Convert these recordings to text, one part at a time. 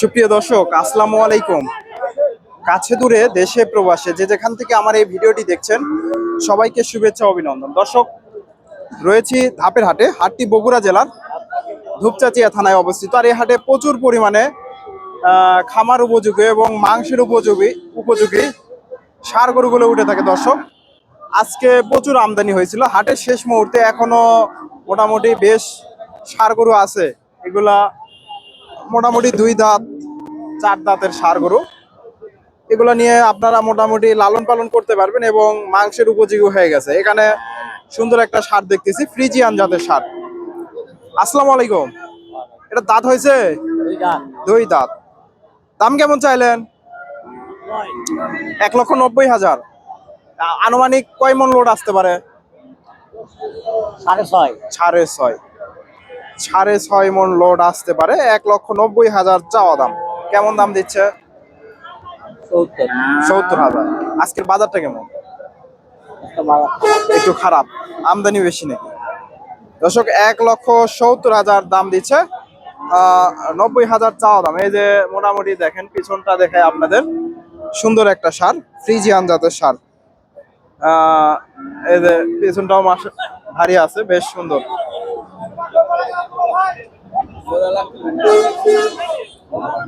সুপ্রিয় দর্শক, আসসালামু আলাইকুম। কাছে দূরে দেশে প্রবাসে যে যেখান থেকে আমার এই ভিডিওটি দেখছেন, সবাইকে শুভেচ্ছা অভিনন্দন। দর্শক, রয়েছি ধাপের হাটে, হাটটি বগুড়া জেলার ধূপচাচিয়া থানায় অবস্থিত। আর এই হাটে প্রচুর পরিমাণে খামার উপযোগী এবং মাংসের উপযোগী উপযোগী সার গরুগুলো উঠে থাকে দর্শক। আজকে প্রচুর আমদানি হয়েছিল। হাটের শেষ মুহূর্তে এখনও মোটামুটি বেশ সার গরু আছে। এগুলা মোটামুটি দুই দাঁত চার দাঁতের সার গরু এগুলো নিয়ে আপনারা মোটামুটি লালন পালন করতে পারবেন এবং মাংসের উপযোগী হয়ে গেছে। এখানে সুন্দর একটা সার দেখতেছি ফ্রিজিয়ান জাতের সার। আসসালামু আলাইকুম। এটা দাঁত হয়েছে? দুই দাঁত। দাম কেমন চাইলেন? এক লক্ষ নব্বই হাজার। আনুমানিক কয় মন লোড আসতে পারে? সাড়ে ছয়। সাড়ে ছয়। সাড়ে ছয় মন লোড আসতে পারে এক লক্ষ নব্বই হাজার চাওয়া দাম। কেমন দাম দিচ্ছে? সত্তর। হাজার। আজকের বাজারটা কেমন? একটু খারাপ। আমদানি বেশি নাকি? দর্শক এক লক্ষ সত্তর হাজার দাম দিচ্ছে আহ, নব্বই হাজার চাওয়া দাম। এই যে মোটামুটি দেখেন পিছনটা দেখে আপনাদের। সুন্দর একটা সার ফ্রিজিয়ান জাতের সার। এই যে পিছনটাও মাস ভারী আছে, বেশ সুন্দর।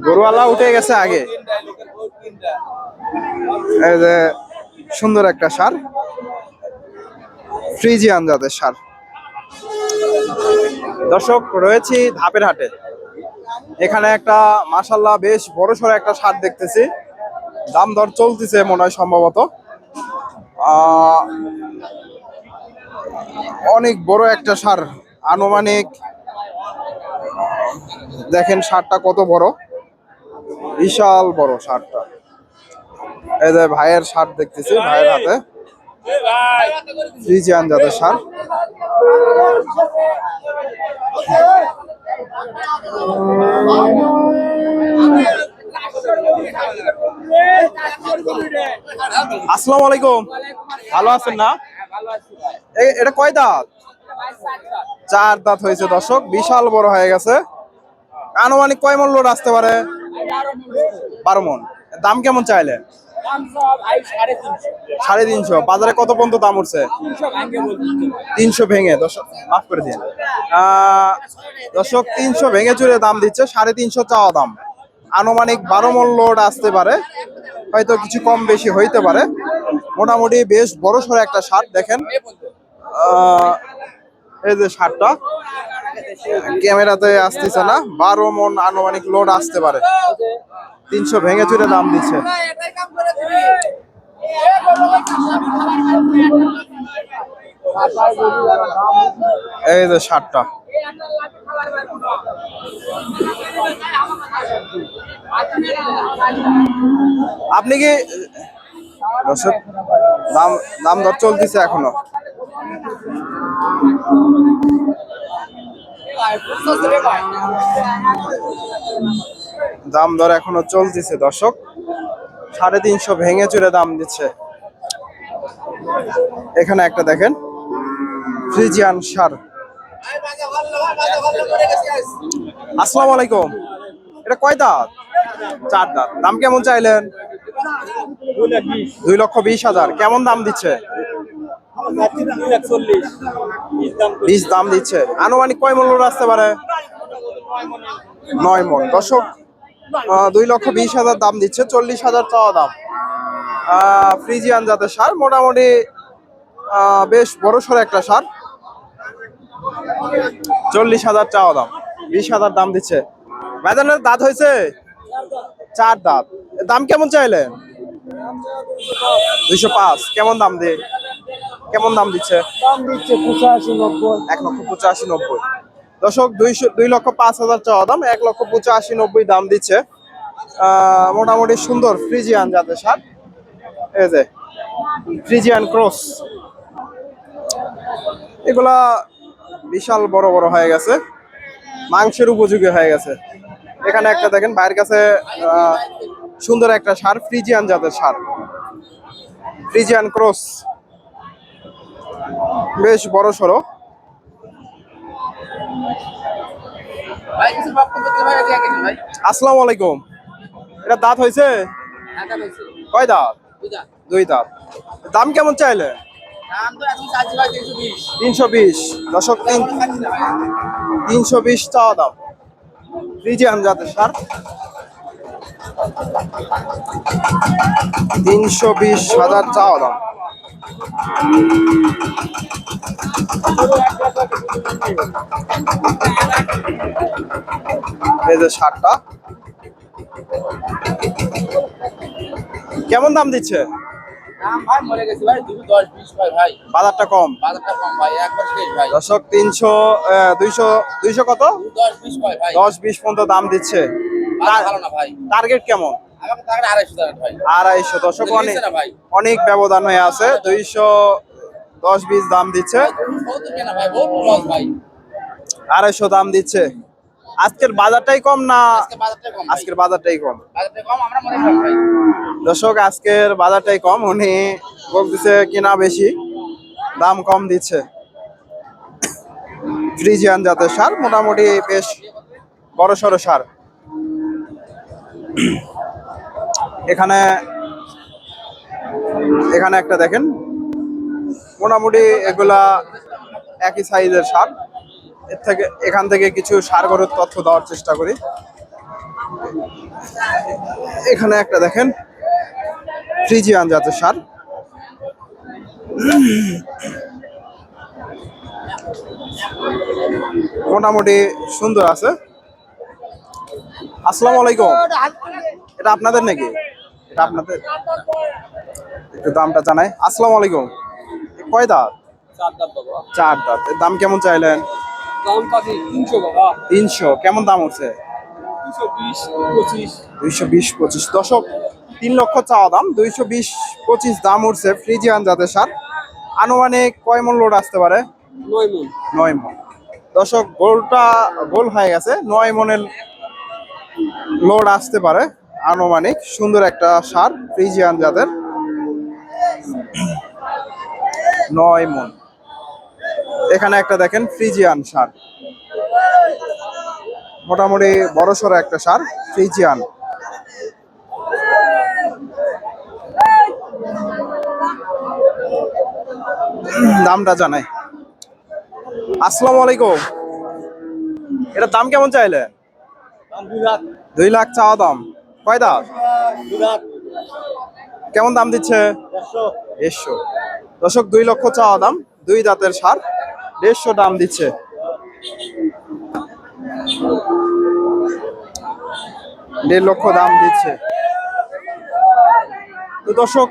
গরুওয়ালা উঠে গেছে আগে। এই যে সুন্দর একটা সার। ফ্রিজিয়ান জাতের সার। দর্শক, রয়েছি ধাপের হাটে। এখানে একটা মাসাল্লাহ বেশ বড় সড়ো একটা সার দেখতেছি। দাম দর চলতেছে মনে হয় সম্ভবত। অনেক বড় একটা সার, আনুমানিক, দেখেন সারটা কত বড়? বিশাল বড় সারটা। এই যে ভাইয়ের সার দেখতেছি, ভাইয়ের হাতে। ফ্রিজিয়ান জাতের সার। আসসালামু আলাইকুম। ভালো আছেন না? এটা কয় দাঁত? চার দাঁত হয়েছে দর্শক, বিশাল বড় হয়ে গেছে। আনুমানিক কয় লোড আসতে পারে? বারো মন। দাম কেমন চাইলে সাড়ে তিনশো। বাজারে কত পর্যন্ত দাম উঠছে? তিনশো ভেঙে, দর্শক, মাফ করে দিন। দর্শক, তিনশো ভেঙে চুরে দাম দিচ্ছে, সাড়ে তিনশো চাওয়া দাম। আনুমানিক বারো মন লোড আসতে পারে। হয়তো কিছু কম বেশি হইতে পারে। মোটামুটি বেশ বড় সড়ো একটা শার্ট দেখেন। এই যে শার্টটা ক্যামেরাতে আসতেছে না, বারো মন আনুমানিক লোড আসতে পারে। তিনশো ভেঙে চুরে দাম দিচ্ছে। এই যে শার্টটা আপনি কি দর্শক দাম দাম দর চলতেছে এখনও। দাম দর এখনও চলতেছে দর্শক। সাড়ে তিনশো ভেঙে চুরে দাম দিচ্ছে। এখানে একটা দেখেন, ফ্রিজিয়ান সার। আসসালামু আলাইকুম। এটা কয় দাঁত? চার দাঁত। দাম কেমন চাইলেন? দুই লক্ষ বিশ হাজার। কেমন দাম দিচ্ছে? বিশ দাম দিচ্ছে। আনুমানিক কয় মূল্য আসতে পারে? নয় মন দর্শক দুই লক্ষ বিশ হাজার দাম দিচ্ছে, চল্লিশ হাজার চাওয়া দাম। ফ্রিজিয়ান জাতের সার, মোটামুটি বেশ বড় সড়ো একটা সার। চল্লিশ হাজার চাওয়া দাম, বিশ হাজার দাম দিচ্ছে। ম্যাদানের দাঁত হয়েছে? চার দাঁত। দাম কেমন চাইলেন? দুইশো পাঁচ। কেমন দাম দিয়ে? কেমন দাম দিচ্ছে? দাম দিচ্ছে পঁচাশি নব্বই। এক লক্ষ পঁচাশি নব্বই। দর্শক দুইশো দুই লক্ষ পাঁচ হাজার চাওয়া দাম এক লক্ষ পঁচাশি নব্বই দাম দিচ্ছে। মোটামুটি সুন্দর ফ্রিজিয়ান জাতের সার এই যে ফ্রিজিয়ান ক্রস। এগুলা বিশাল বড় বড় হয়ে গেছে। মাংসের উপযোগী হয়ে গেছে। এখানে একটা দেখেন বাইরের কাছে সুন্দর একটা সার, ফ্রিজিয়ান জাতের সার। Friesian cross. বেশ বড় সড়ো। আসসালামু আলাইকুম এটা দাঁত হয়েছে? কয় দাঁত? দুই দাঁত। দাম কেমন চাইলে? তিনশো বিশ। দশক তিনশো বিশ চাওয়া দাম। ফ্রিজিয়ান জাতের সার। তিনশো বিশ হাজার চাওয়া দাম। এই যে সারটা। কেমন দাম দিচ্ছে? বাজারটা কম। দশক তিনশো দুইশো দুইশো কত? দশ বিশ পর্যন্ত দাম দিচ্ছে। টার্গেট কেমন? আড়াইশো দশক অনেক অনেক ব্যবধান হয়ে আছে। দুইশো দশ বিশ দাম দিচ্ছে। আড়াইশো দাম দিচ্ছে। আজকের বাজারটাই কম না আজকের বাজারটাই কম দর্শক আজকের বাজারটাই কম। উনি বলতেছে কিনা বেশি দাম কম দিচ্ছে। ফ্রিজিয়ান জাতের সার মোটামুটি বেশ বড় সড়ো সার। এখানে এখানে একটা দেখেন। মোটামুটি এগুলা একই সাইজের সার। এর থেকে, এখান থেকে কিছু সার গরুর তথ্য দেওয়ার চেষ্টা করি। এখানে একটা দেখেন, ফ্রিজিয়ান জাতের সার। মোটামুটি সুন্দর আছে। আসসালামু আলাইকুম। এটা আপনাদের নাকি? এটা আপনাদের? একটু দামটা জানাই। আসসালামু আলাইকুম। কয় দাঁত? চার দাঁত দাম কেমন চাইলেন? তিনশো কেমন দাম পঁচিশ। দুইশো বিশ পঁচিশ। দশক তিন লক্ষ চাওয়া দাম। দুইশো বিশ পঁচিশ দাম উঠছে ফ্রিজিয়ান জাতের সার। আনুমানিক কয় মন লোড আসতে পারে? নয় মন। নয় মন। দশক গোলটা গোল হয়ে গেছে। নয় মনের লোড আসতে পারে, আনুমানিক সুন্দর একটা সার, ফ্রিজিয়ান জাতের। নয় মন। এখানে একটা দেখেন ফ্রিজিয়ান সার। মোটামুটি বড় বড়সড় একটা সার, ফ্রিজিয়ান। দামটা জানাই। আসসালামু আলাইকুম। এটার দাম কেমন চাইলে দুই লাখ। চাওয়া দাম। কয় দাম লাখ। কেমন দাম দিচ্ছে? দেড়শো। দেড়শো। দশক দুই লক্ষ চাওয়া দাম দুই দাঁতের সার দেড়শো দাম দিচ্ছে। দেড় লক্ষ দাম দিচ্ছে। তো দর্শক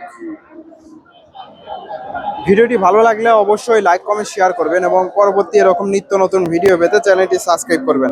ভিডিওটি ভালো লাগলে অবশ্যই লাইক কমেন্ট শেয়ার করবেন এবং পরবর্তী এরকম নিত্য নতুন ভিডিও পেতে চ্যানেলটি সাবস্ক্রাইব করবেন।